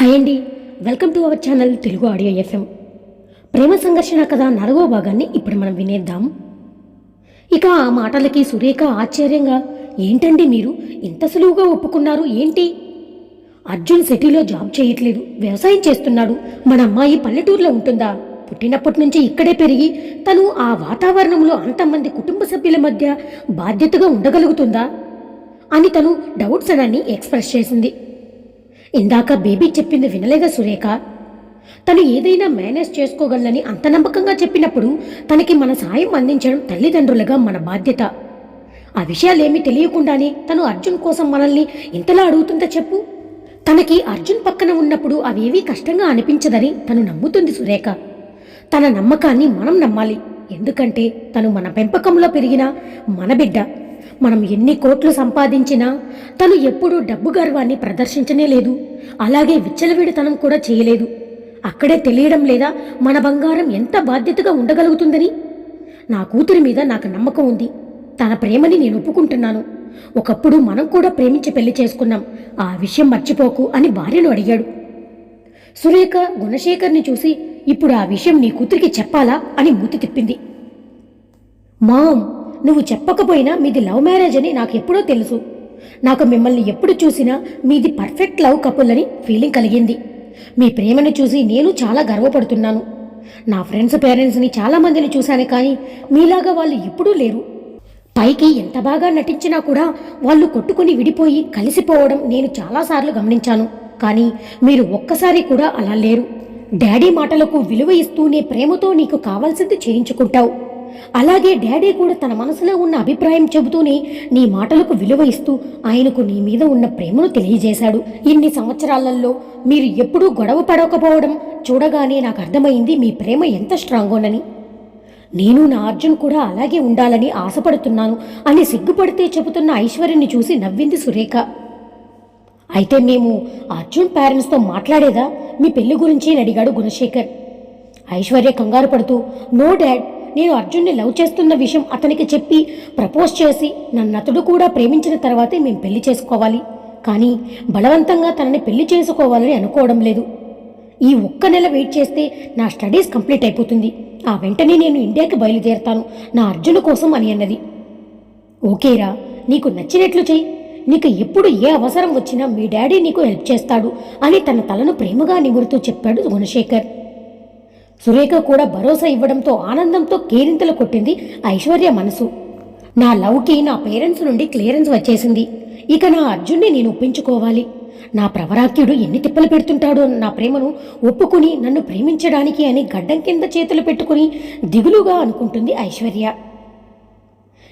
Hi అండి. Welcome to our channel Telugu audio FM. ప్రేమ సంఘర్షణ కథ నాలుగో భాగాన్ని ఇప్పుడు మనం వినేద్దాం. ఇక ఆ మాటలకి సురేఖ ఆశ్చర్యంగా ఏంటండి మీరు? ఇంత సులువుగా ఒప్పుకున్నారు ఏంటి? అర్జున్ సిటీలో జాబ్ చేయట్లేదు వ్యవసాయం చేస్తున్నాడు మన అమ్మాయి పల్లెటూరులో ఉంటుందా? పుట్టినప్పటి నుంచి ఇక్కడే పెరిగి తను ఆ వాతావరణంలో అంతమంది కుటుంబ సభ్యుల మధ్య బాధ్యతగా ఉండగలుగుతుందా? అని తను డౌట్స్ అని ఎక్స్ప్రెస్ చేసింది. ఇందాక బేబీ చెప్పింది వినలేదా సురేఖ? తను ఏదైనా మేనేజ్ చేసుకోగలని అంత నమ్మకంగా చెప్పినప్పుడు తనకి మన సాయం అందించడం తల్లిదండ్రులుగా మన బాధ్యత. ఆ విషయాలేమీ తెలియకుండానే తను అర్జున్ కోసం మనల్ని ఇంతలా అడుగుతుందా చెప్పు? తనకి అర్జున్ పక్కన ఉన్నప్పుడు అవేవీ కష్టంగా అనిపించదని తను నమ్ముతుంది సురేఖ. తన నమ్మకాన్ని మనం నమ్మాలి. ఎందుకంటే తను మన పెంపకంలో పెరిగిన మన బిడ్డ. మనం ఎన్ని కోట్లు సంపాదించినా తను ఎప్పుడూ డబ్బు గర్వాన్ని ప్రదర్శించనే లేదు. అలాగే విచ్చలవిడితనం కూడా చేయలేదు. అక్కడే తెలియడం లేదా మన బంగారం ఎంత బాధ్యతగా ఉండగలుగుతుందని? నా కూతురి మీద నాకు నమ్మకం ఉంది. తన ప్రేమని నేను ఒప్పుకుంటున్నాను. ఒకప్పుడు మనం కూడా ప్రేమించి పెళ్ళి చేసుకున్నాం. ఆ విషయం మర్చిపోకు అని భార్యను అడిగాడు. సురేఖ గుణశేఖర్ని చూసి ఇప్పుడు ఆ విషయం నీ కూతురికి చెప్పాలా? అని మూతి తిప్పింది. మామ్ నువ్వు చెప్పకపోయినా మీది లవ్ మ్యారేజ్ అని నాకు ఎప్పుడో తెలుసు. నాకు మిమ్మల్ని ఎప్పుడు చూసినా మీది పర్ఫెక్ట్ లవ్ కపుల్ అని ఫీలింగ్ కలిగింది. మీ ప్రేమను చూసి నేను చాలా గర్వపడుతున్నాను. నా ఫ్రెండ్స్ పేరెంట్స్ని చాలా మందిని చూశాను కానీ మీలాగా వాళ్ళు ఎప్పుడూ లేరు. పైకి ఎంత బాగా నటించినా కూడా వాళ్ళు కొట్టుకుని విడిపోయి కలిసిపోవడం నేను చాలాసార్లు గమనించాను. కానీ మీరు ఒక్కసారి కూడా అలా లేరు. డాడీ మాటలకు విలువ ఇస్తూనే ప్రేమతో నీకు కావాల్సింది చేయించుకుంటావు. అలాగే డాడీ కూడా తన మనసులో ఉన్న అభిప్రాయం చెబుతూనే నీ మాటలకు విలువ ఇస్తూ ఆయనకు నీ మీద ఉన్న ప్రేమను తెలియజేశాడు. ఇన్ని సంవత్సరాలలో మీరు ఎప్పుడూ గొడవ పడకపోవడం చూడగానే నాకు అర్థమైంది మీ ప్రేమ ఎంత స్ట్రాంగోనని నేను నా అర్జున్ కూడా అలాగే ఉండాలని ఆశపడుతున్నాను అని సిగ్గుపడితే చెబుతున్న ఐశ్వర్యని చూసి నవ్వింది సురేఖ. అయితే మేము అర్జున్ పేరెంట్స్తో మాట్లాడేదా? మీ పెళ్ళి గురించి అడిగాడు గుణశేఖర్. ఐశ్వర్య కంగారు పడుతూ నో డాడ్ నేను అర్జున్ని లవ్ చేస్తున్న విషయం అతనికి చెప్పి ప్రపోజ్ చేసి నన్ను అతడు కూడా ప్రేమించిన తర్వాతే మేము పెళ్ళి చేసుకోవాలి. కానీ బలవంతంగా తనని పెళ్ళి చేసుకోవాలని అనుకోవడం లేదు. ఈ ఒక్క నెల వెయిట్ చేస్తే నా స్టడీస్ కంప్లీట్ అయిపోతుంది. ఆ వెంటనే నేను ఇండియాకి బయలుదేరతాను. నా అర్జును కోసం అని అన్నది. ఓకేరా నీకు నచ్చినట్లు చెయ్యి. నీకు ఎప్పుడు ఏ అవసరం వచ్చినా మీ డాడీ నీకు హెల్ప్ చేస్తాడు అని తన తలను ప్రేమగా నిగురుతూ చెప్పాడు గుణశేఖర్ సురేఖ కూడా భరోసా ఇవ్వడంతో ఆనందంతో కేరింతలు కొట్టింది ఐశ్వర్య మనసు. నా లవ్కి నా పేరెంట్స్ నుండి క్లియరెన్స్ వచ్చేసింది. ఇక నా అర్జున్ని నేను ఒప్పించుకోవాలి. నా ప్రవరాక్యుడు ఎన్ని తిప్పలు పెడుతుంటాడో నా ప్రేమను ఒప్పుకుని నన్ను ప్రేమించడానికి అని గడ్డం కింద చేతులు పెట్టుకుని దిగులుగా అనుకుంటుంది ఐశ్వర్య.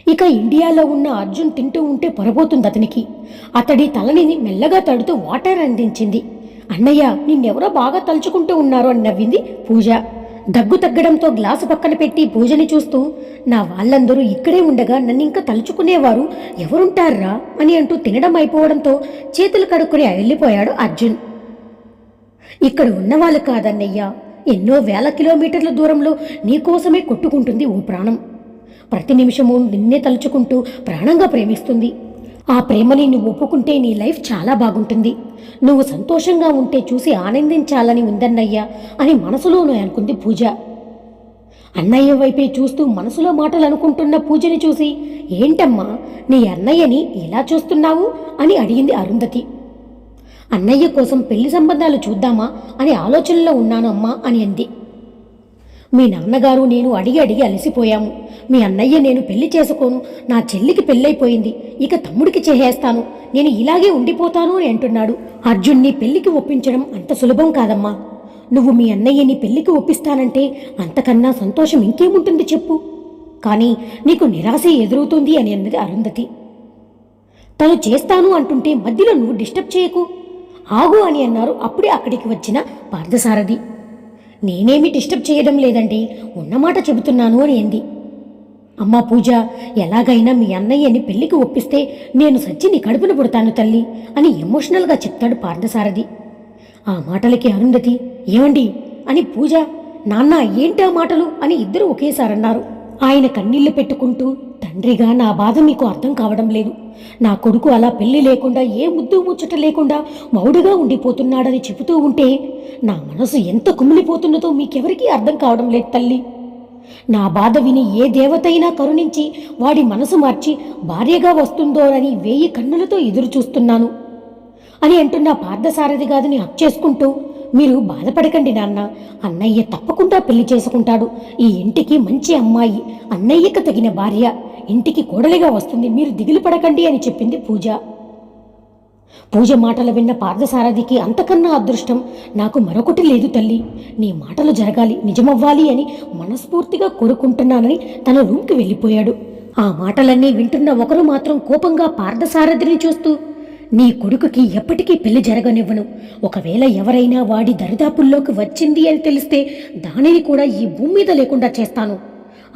ఇక ఇండియాలో ఉన్న అర్జున్ తింటూ ఉంటే పొరబోతుంది అతనికి. అతడి తలని మెల్లగా తడుతూ వాటర్ అందించింది. అన్నయ్య నిన్నెవరో బాగా తలుచుకుంటూ ఉన్నారు అని నవ్వింది పూజ. దగ్గు తగ్గడంతో గ్లాసు పక్కన పెట్టి పూజని చూస్తూ నా వాళ్ళందరూ ఇక్కడే ఉండగా నన్ను ఇంకా తలుచుకునేవారు ఎవరుంటారా అని అంటూ తినడం అయిపోవడంతో చేతులు కడుక్కుని వెళ్ళిపోయాడు అర్జున్. ఇక్కడ ఉన్నవాళ్ళు కాదన్నయ్య ఎన్నో వేల కిలోమీటర్ల దూరంలో నీకోసమే కొట్టుకుంటుంది ఓ ప్రాణం. ప్రతి నిమిషము నిన్నే తలుచుకుంటూ ప్రాణంగా ప్రేమిస్తుంది. ఆ ప్రేమని నువ్వు ఒప్పుకుంటే నీ లైఫ్ చాలా బాగుంటుంది. నువ్వు సంతోషంగా ఉంటే చూసి ఆనందించాలని ఉందన్నయ్యా అని మనసులోనే అనుకుంది పూజ. అన్నయ్య వైపే చూస్తూ మనసులో మాటలు అనుకుంటున్న పూజని చూసి ఏంటమ్మా నీ అన్నయ్యని ఎలా చూస్తున్నావు? అని అడిగింది అరుంధతి. అన్నయ్య కోసం పెళ్ళి సంబంధాలు చూద్దామా? అని ఆలోచనలో ఉన్నాను అమ్మా అని అంది. మీ నాన్నగారు నేను అడిగి అడిగి అలసిపోయాము. మీ అన్నయ్య నేను పెళ్ళి చేసుకోను. నా చెల్లికి పెళ్ళైపోయింది. ఇక తమ్ముడికి చేసేస్తాను. నేను ఇలాగే ఉండిపోతాను అని అంటున్నాడు. అర్జున్ని పెళ్ళికి ఒప్పించడం అంత సులభం కాదమ్మా. నువ్వు మీ అన్నయ్యని పెళ్ళికి ఒప్పిస్తానంటే అంతకన్నా సంతోషం ఇంకేముంటుంది చెప్పు. కానీ నీకు నిరాశ ఎదురవుతుంది అని అన్నది అరుంధతి. తను చేస్తాను అంటుంటే మధ్యలో నువ్వు డిస్టర్బ్ చేయకు. ఆగు అని అన్నారు. అప్పుడే అక్కడికి వచ్చిన పార్థసారథి. నేనేమి డిస్టర్బ్ చేయడం లేదండి. ఉన్నమాట చెబుతున్నాను అని అంది. అమ్మా పూజ ఎలాగైనా మీ అన్నయ్యని పెళ్ళికి ఒప్పిస్తే నేను సచ్చి నీ కడుపున పుడతాను తల్లి అని ఎమోషనల్గా చెప్తాడు పార్థసారథి. ఆ మాటలకి అరుంధతి ఏమండి? అని పూజ నాన్న ఏంటి ఆ మాటలు? అని ఇద్దరు ఒకేసారన్నారు ఆయన కన్నీళ్ళు పెట్టుకుంటూ తండ్రిగా నా బాధ మీకు అర్థం కావడం లేదు. నా కొడుకు అలా పెళ్ళి లేకుండా ఏ ముద్దు ముచ్చట లేకుండా మౌడుగా ఉండిపోతున్నాడని చెబుతూ ఉంటే నా మనసు ఎంత కుమిలిపోతున్నదో మీకెవరికీ అర్థం కావడం లేదు తల్లి. నా బాధ విని ఏ దేవతైనా కరుణించి వాడి మనసు మార్చి భార్యగా వస్తుందోనని వేయి కన్నులతో ఎదురు చూస్తున్నాను అని అంటున్న పార్థసారథి గారిని హక్ చేసుకుంటూ మీరు బాధపడకండి నాన్న. అన్నయ్య తప్పకుండా పెళ్ళి చేసుకుంటాడు. ఈ ఇంటికి మంచి అమ్మాయి అన్నయ్యకు తగిన భార్య. ఇంటికి కోడలిగా వస్తుంది. మీరు దిగులు పడకండి అని చెప్పింది పూజ. పూజ మాటలు విన్న పార్థసారథికి అంతకన్నా అదృష్టం నాకు మరొకటి లేదు తల్లి. నీ మాటలు జరగాలి నిజమవ్వాలి అని మనస్ఫూర్తిగా కోరుకుంటున్నానని తన రూమ్కి వెళ్ళిపోయాడు. ఆ మాటలన్నీ వింటున్న ఒకరు మాత్రం కోపంగా పార్థసారథిని చూస్తూ నీ కొడుకుకి ఎప్పటికీ పెళ్ళి జరగనివ్వను. ఒకవేళ ఎవరైనా వాడి దరిదాపుల్లోకి వచ్చింది అని తెలిస్తే దానిని కూడా ఈ భూమి మీద లేకుండా చేస్తాను.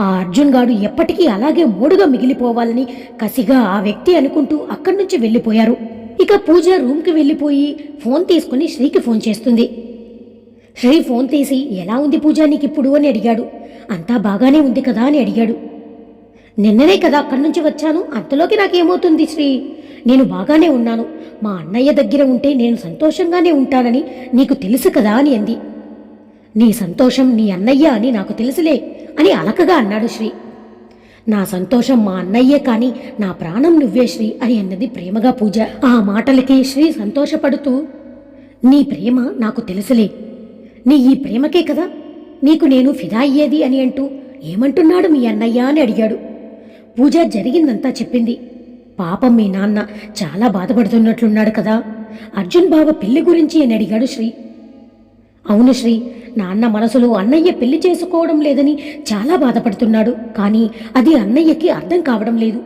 ఆ అర్జున్ గాడు ఎప్పటికీ అలాగే మూడుగా మిగిలిపోవాలని కసిగా ఆ వ్యక్తి అనుకుంటూ అక్కడి నుంచి వెళ్ళిపోయారు. ఇక పూజ రూమ్కి వెళ్ళిపోయి ఫోన్ తీసుకుని శ్రీకి ఫోన్ చేస్తుంది. శ్రీ ఫోన్ తీసి ఎలా ఉంది పూజ నీకిప్పుడు? అని అడిగాడు. అంతా బాగానే ఉంది కదా? అని అడిగాడు. నిన్ననే కదా అక్కడి నుంచి వచ్చాను. అంతలోకి నాకేమవుతుంది శ్రీ? నేను బాగానే ఉన్నాను. మా అన్నయ్య దగ్గర ఉంటే నేను సంతోషంగానే ఉంటానని నీకు తెలుసు కదా అని అంది. నీ సంతోషం నీ అన్నయ్య అని నాకు తెలుసులే అని అలకగా అన్నాడు శ్రీ. నా సంతోషం మా అన్నయ్యే కాని నా ప్రాణం నువ్వే శ్రీ అని అన్నది ప్రేమగా పూజ. ఆ మాటలకి శ్రీ సంతోషపడుతూ నీ ప్రేమ నాకు తెలుసులే. నీ ఈ ప్రేమకే కదా నీకు నేను ఫిదా అయ్యేది అని అంటూ ఏమంటున్నాడు మీ అన్నయ్య అని అడిగాడు. పూజ జరిగిందంతా చెప్పింది. పాపం మీ నాన్న చాలా బాధపడుతున్నట్లున్నాడు కదా. అర్జున్ బావ పెళ్ళి గురించి అని అడిగాడు శ్రీ. అవును శ్రీ నాన్న మనసులో అన్నయ్య పెళ్ళి చేసుకోవడం లేదని చాలా బాధపడుతున్నాడు కానీ అది అన్నయ్యకి అర్థం కావడం లేదు.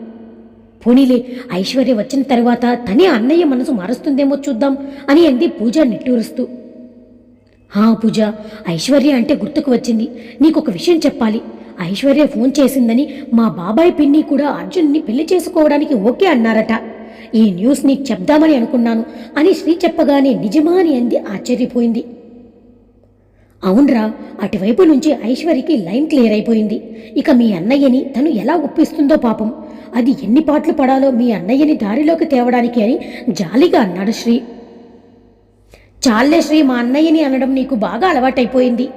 పోనీలే ఐశ్వర్య వచ్చిన తర్వాత తనే అన్నయ్య మనసు మారుస్తుందేమో చూద్దాం అని అంది పూజ నిట్టూరుస్తూ. హా పూజ ఐశ్వర్య అంటే గుర్తుకు వచ్చింది. నీకొక విషయం చెప్పాలి. ఐశ్వర్య ఫోన్ చేసిందని మా బాబాయ్ పిన్ని కూడా అర్జున్ని పెళ్ళి చేసుకోవడానికి ఓకే అన్నారట. ఈ న్యూస్ నీకు చెప్దామని అనుకున్నాను అని శ్రీ చెప్పగానే నిజమా అని అంది ఆశ్చర్యపోయింది. అవునరా అటువైపు నుంచి ఐశ్వర్యకి లైన్ క్లియర్ అయిపోయింది. ఇక మీ అన్నయ్యని తను ఎలా ఒప్పిస్తుందో పాపం. అది ఎన్ని పాటలు పడాలో మీ అన్నయ్యని దారిలోకి తేవడానికి అని జాలిగా అన్నాడు శ్రీ. చాలే శ్రీ మా అన్నయ్యని అనడం నీకు బాగా అలవాటైపోయింది.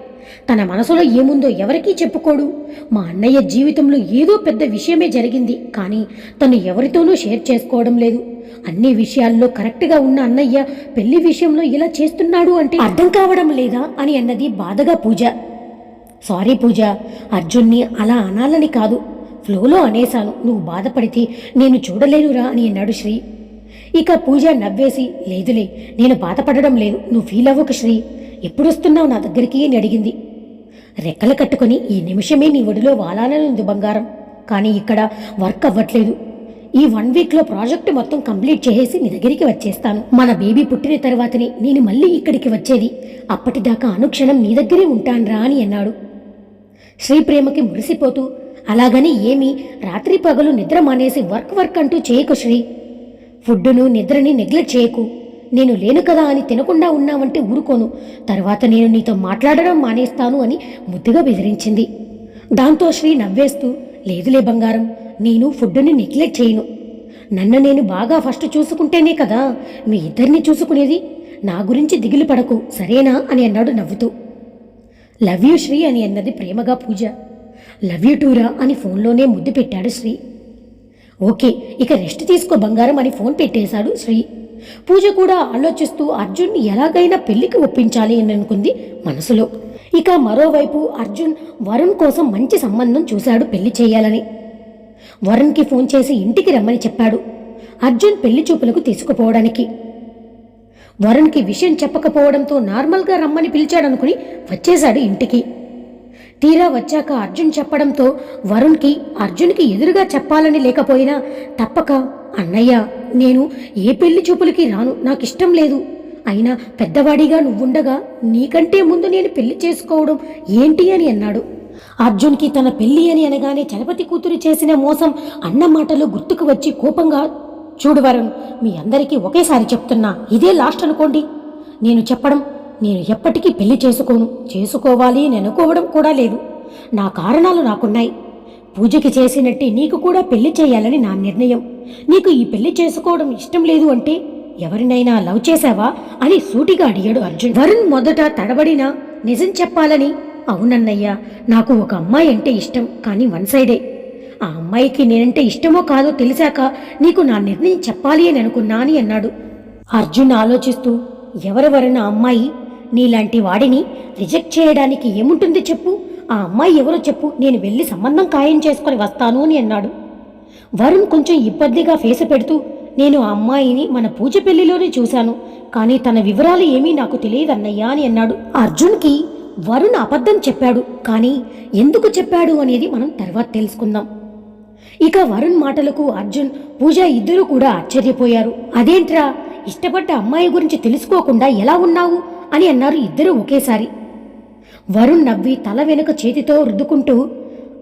తన మనసులో ఏముందో ఎవరికీ చెప్పుకోడు. మా అన్నయ్య జీవితంలో ఏదో పెద్ద విషయమే జరిగింది కానీ తను ఎవరితోనూ షేర్ చేసుకోవడం లేదు. అన్ని విషయాల్లో కరెక్ట్గా ఉన్న అన్నయ్య పెళ్ళి విషయంలో ఇలా చేస్తున్నాడు అంటే అర్థం కావడం లేదా అని అన్నది బాధగా పూజ. సారీ పూజ అర్జున్ని అలా అనాలని కాదు. ఫ్లోలో అనేశాను నువ్వు బాధపడితే నేను చూడలేనురా అని అన్నాడు శ్రీ. ఇక పూజ నవ్వేసి లేదులే నేను బాధపడడం లేదు నువ్వు ఫీల్ అవ్వకు శ్రీ. ఎప్పుడొస్తున్నావు నా దగ్గరికి అని అడిగింది. రెక్కలు కట్టుకొని ఈ నిమిషమే నీ ఒడిలో వాలాలని ఉంది బంగారం. కానీ ఇక్కడ వర్క్ అవ్వట్లేదు. ఈ వన్ వీక్లో ప్రాజెక్ట్ మొత్తం కంప్లీట్ చేసేసి నీ దగ్గరికి వచ్చేస్తాను. మన బేబీ పుట్టిన తర్వాతనే నేను మళ్ళీ ఇక్కడికి వచ్చేది. అప్పటిదాకా అనుక్షణం నీ దగ్గరే ఉంటానురా అని అన్నాడు. శ్రీ ప్రేమకి మురిసిపోతూ అలాగని ఏమీ రాత్రి పగలు నిద్ర మానేసి వర్క్ వర్క్ అంటూ చేయకు శ్రీ. ఫుడ్డును నిద్రని నెగ్లెక్ట్ చేయకు. నేను లేను కదా అని తినకుండా ఉన్నావంటే ఊరుకోను. తర్వాత నేను నీతో మాట్లాడడం మానేస్తాను అని ముద్దుగా బెదిరించింది. దాంతో శ్రీ నవ్వేస్తూ లేదులే బంగారం నేను ఫుడ్డుని నెగ్లెక్ట్ చేయను. నన్ను నేను బాగా ఫస్ట్ చూసుకుంటేనే కదా మీ ఇద్దరిని చూసుకునేది? నా గురించి దిగులు పడకు సరేనా? అని అన్నాడు నవ్వుతూ. లవ్ యూ శ్రీ అని అన్నది ప్రేమగా పూజ. లవ్ యూ టూరా అని ఫోన్లోనే ముద్దు పెట్టాడు శ్రీ. ఓకే ఇక రెస్ట్ తీసుకో బంగారం అని ఫోన్ పెట్టేశాడు శ్రీ. పూజ కూడా ఆలోచిస్తూ అర్జున్ని ఎలాగైనా పెళ్ళికి ఒప్పించాలి అని అనుకుంది మనసులో. ఇక మరోవైపు అర్జున్ వరుణ్ కోసం మంచి సంబంధం చూశాడు పెళ్ళి చేయాలని. వరుణ్కి ఫోన్ చేసి ఇంటికి రమ్మని చెప్పాడు. అర్జున్ పెళ్ళి చూపులకు తీసుకుపోవడానికి. వరుణ్కి విషయం చెప్పకపోవడంతో నార్మల్గా రమ్మని పిలిచాడనుకుని వచ్చేశాడు ఇంటికి. తీరా వచ్చాక అర్జున్ చెప్పడంతో వరుణ్కి అర్జున్కి ఎదురుగా చెప్పాలని లేకపోయినా తప్పక అన్నయ్య నేను ఏ పెళ్ళి చూపులకి రాను? నాకు ఇష్టం లేదు. అయినా పెద్దవాడిగా నువ్వుండగా నీకంటే ముందు నేను పెళ్ళి చేసుకోవడం ఏంటి అని అన్నాడు. అర్జున్కి తన పెళ్ళి అని అనగానే చలపతి కూతురు చేసిన మోసం అన్న మాటలు గుర్తుకు వచ్చి కోపంగా చూడు వరుణ్ మీ అందరికీ ఒకేసారి చెప్తున్నా ఇదే లాస్ట్ అనుకోండి. నేను చెప్పడం నేను ఎప్పటికీ పెళ్ళి చేసుకోను. చేసుకోవాలి అని అనుకోవడం కూడా లేదు. నా కారణాలు నాకున్నాయి. పూజకి చేసినట్టే నీకు కూడా పెళ్ళి చేయాలని నా నిర్ణయం. నీకు ఈ పెళ్ళి చేసుకోవడం ఇష్టం లేదు అంటే ఎవరినైనా లవ్ చేశావా అని సూటిగా అడిగాడు అర్జున్. వరుణ్ మొదట తడబడినా నిజం చెప్పాలని అవునన్నయ్యా నాకు ఒక అమ్మాయి అంటే ఇష్టం కానీ వన్ సైడే. ఆ అమ్మాయికి నేనంటే ఇష్టమో కాదో తెలిసాక నీకు నా నిర్ణయం చెప్పాలి అని అనుకున్నా అని అన్నాడు. అర్జున్ ఆలోచిస్తూ ఎవరెవరైనా అమ్మాయి? నీలాంటి వాడిని రిజెక్ట్ చేయడానికి ఏముంటుంది చెప్పు. ఆ అమ్మాయి ఎవరో చెప్పు నేను వెళ్ళి సంబంధం ఖాయం చేసుకొని వస్తాను అని అన్నాడు. వరుణ్ కొంచెం ఇబ్బందిగా ఫేస్ పెడుతూ నేను ఆ అమ్మాయిని మన పూజ పెళ్ళిలోనే చూశాను కానీ తన వివరాలు ఏమీ నాకు తెలియదన్నయ్యా అని అన్నాడు. అర్జున్కి వరుణ్ అబద్ధం చెప్పాడు కానీ ఎందుకు చెప్పాడు అనేది మనం తర్వాత తెలుసుకుందాం. ఇక వరుణ్ మాటలకు అర్జున్ పూజ ఇద్దరూ కూడా ఆశ్చర్యపోయారు. అదేంట్రా ఇష్టపడ్డ అమ్మాయి గురించి తెలుసుకోకుండా ఎలా ఉన్నావు? అని అన్నారు ఇద్దరూ ఒకేసారి. వరుణ్ నవ్వి తల వెనుక చేతితో రుద్దుకుంటూ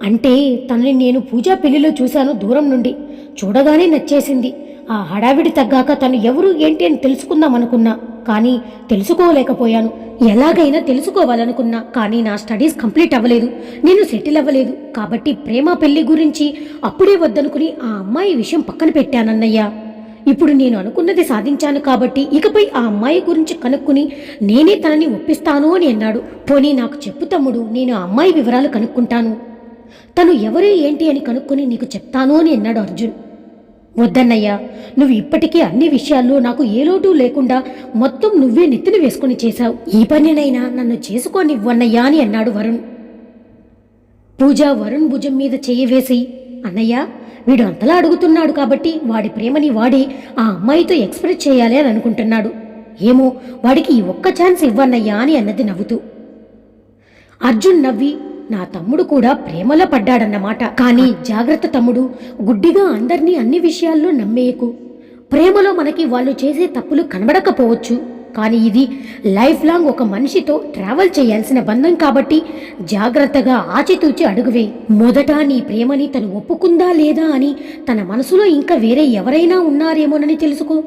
అంటే తనని నేను పూజా పెళ్ళిలో చూశాను దూరం నుండి. చూడగానే నచ్చేసింది. ఆ హడావిడి తగ్గాక తను ఎవరు ఏంటి అని తెలుసుకుందామనుకున్నా కానీ తెలుసుకోలేకపోయాను. ఎలాగైనా తెలుసుకోవాలనుకున్నా. కానీ నా స్టడీస్ కంప్లీట్ అవ్వలేదు. నేను సెటిల్ అవ్వలేదు. కాబట్టి ప్రేమ పెళ్ళి గురించి అప్పుడే వద్దనుకుని ఆ అమ్మాయి విషయం పక్కన పెట్టానన్నయ్యా. ఇప్పుడు నేను అనుకున్నది సాధించాను కాబట్టి ఇకపై ఆ అమ్మాయి గురించి కనుక్కుని నేనే తనని ఒప్పిస్తాను అని అన్నాడు. పోనీ నాకు చెప్పు తమ్ముడు నేను ఆ అమ్మాయి వివరాలు కనుక్కుంటాను. తను ఎవరు ఏంటి అని కనుక్కుని నీకు చెప్తాను అని అన్నాడు అర్జున్. వద్దన్నయ్యా నువ్వు ఇప్పటికీ అన్ని విషయాల్లో నాకు ఏ లోటు లేకుండా మొత్తం నువ్వే నెత్తిన వేసుకుని చేశావు. ఈ పనినైనా నన్ను చేసుకోనివ్వన్నయ్యా అని అన్నాడు వరుణ్. పూజ వరుణ్ భుజం మీద చేయవేసి అన్నయ్య వీడు అంతలా అడుగుతున్నాడు కాబట్టి వాడి ప్రేమని వాడి ఆ అమ్మాయితో ఎక్స్ప్రెస్ చేయాలి అని అనుకుంటున్నాడు. ఏమో వాడికి ఈ ఒక్క ఛాన్స్ ఇవ్వన్నయ్యా అని అన్నది నవ్వుతూ. అర్జున్ నవ్వి నా తమ్ముడు కూడా ప్రేమలో పడ్డాడన్నమాట. కానీ జాగ్రత్త తమ్ముడు గుడ్డిగా అందరినీ అన్ని విషయాల్లో నమ్మేయకు. ప్రేమలో మనకి వాళ్ళు చేసే తప్పులు కనబడకపోవచ్చు. కానీ ఇది లైఫ్ లాంగ్ ఒక మనిషితో ట్రావెల్ చేయాల్సిన బంధం కాబట్టి జాగ్రత్తగా ఆచితూచి అడుగువే. మొదట నీ ప్రేమని తను ఒప్పుకుందా లేదా అని తన మనసులో ఇంకా వేరే ఎవరైనా ఉన్నారేమోనని తెలుసుకో.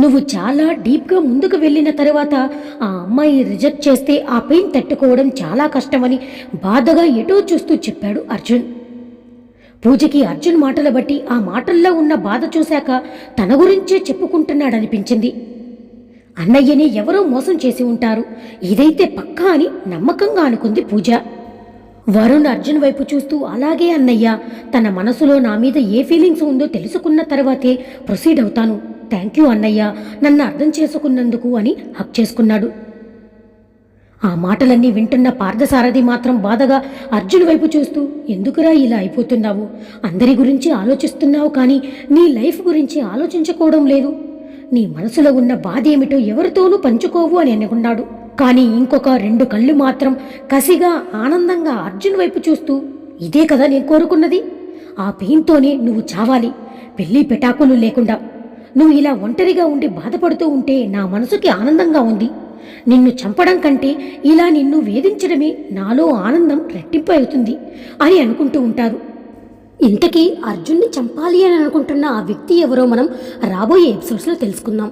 నువ్వు చాలా డీప్గా ముందుకు వెళ్ళిన తర్వాత ఆ అమ్మాయి రిజెక్ట్ చేస్తే ఆ పెయిన్ తట్టుకోవడం చాలా కష్టమని బాధగా ఎటో చూస్తూ చెప్పాడు అర్జున్. పూజకి అర్జున్ మాటలు బట్టి ఆ మాటల్లో ఉన్న బాధ చూశాక తన గురించే చెప్పుకుంటున్నాడనిపించింది. అన్నయ్యని ఎవరో మోసం చేసి ఉంటారు. ఇదైతే పక్కా అని నమ్మకంగా అనుకుంది పూజ. వరుణ్ అర్జున్ వైపు చూస్తూ అలాగే అన్నయ్య తన మనసులో నా మీద ఏ ఫీలింగ్స్ ఉందో తెలుసుకున్న తర్వాతే ప్రొసీడ్ అవుతాను. థ్యాంక్ యూ అన్నయ్య నన్ను అర్థం చేసుకున్నందుకు అని హక్ చేసుకున్నాడు. ఆ మాటలన్నీ వింటున్న పార్థసారథి మాత్రం బాధగా అర్జున్ వైపు చూస్తూ ఎందుకురా ఇలా అయిపోతున్నావు? అందరి గురించి ఆలోచిస్తున్నావు కానీ నీ లైఫ్ గురించి ఆలోచించుకోవడం లేదు. నీ మనసులో ఉన్న బాధేమిటో ఎవరితోనూ పంచుకోవు అని అనుకున్నాడు. కానీ ఇంకొక రెండు కళ్ళు మాత్రం కసిగా ఆనందంగా అర్జున్ వైపు చూస్తూ ఇదే కదా నేను కోరుకున్నది? ఆ పెయిన్తోనే నువ్వు చావాలి. పెళ్ళి పెటాకులు లేకుండా. నువ్వు ఇలా ఒంటరిగా ఉండి బాధపడుతూ ఉంటే నా మనసుకి ఆనందంగా ఉంది. నిన్ను చంపడం కంటే ఇలా నిన్ను వేధించడమే నాలో ఆనందం రెట్టింపు అవుతుంది అని అనుకుంటూ ఉంటారు. ఇంతకీ అర్జున్ని చంపాలి అని అనుకుంటున్న ఆ వ్యక్తి ఎవరో మనం రాబోయే ఎపిసోడ్స్లో తెలుసుకుందాం.